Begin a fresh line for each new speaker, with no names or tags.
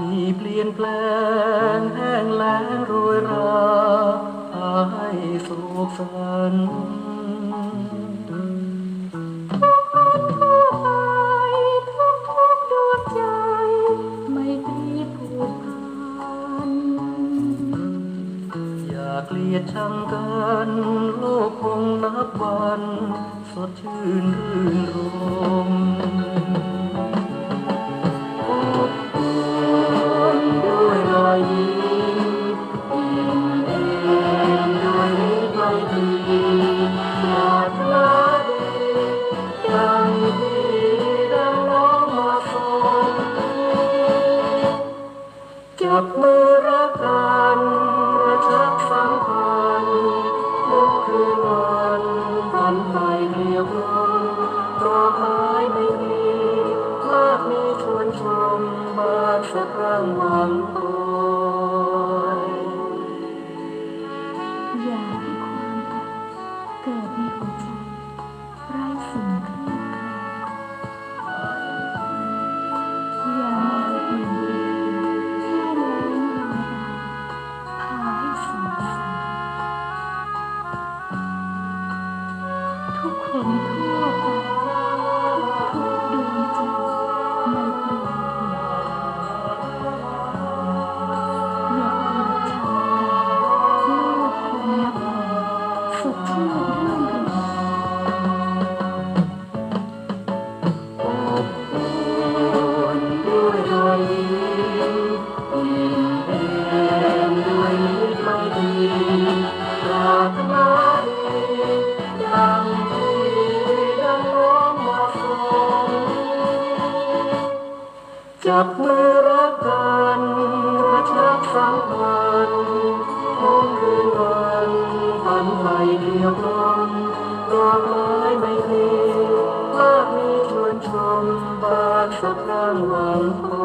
มีเปลี่ยนแปลงแห้งแล้งโรยราพาให้โศกสัน
ทุกทุกดวงใจไม่ตรีผูกพัน
อย่าเกลียดชังกันโลกคงนับวัน สดชื่นรื่นรม นไปเรียบร้อยดอกไม้ไม่มีภาพมีชวนชมบานสะพรั่งหวังคอย
ทุกคนทั่วไปทุกทุกๆดวงใจไม่เปลี่ยนเปลี่ยนอย่าเกลียดชังกันโลกคงนับวันสดชื่นรื่นรม
อบอุ่นด้วยรอยยิ้มอิ่มเอมด้วยมิตรไมต จับมือรักกันระชับสัมพันธ์ทุกคืนวันฝันไฟเดียวกันดอกไม้ไม่มีภาพมีชวนชมบานสะพรั่งหวังคอ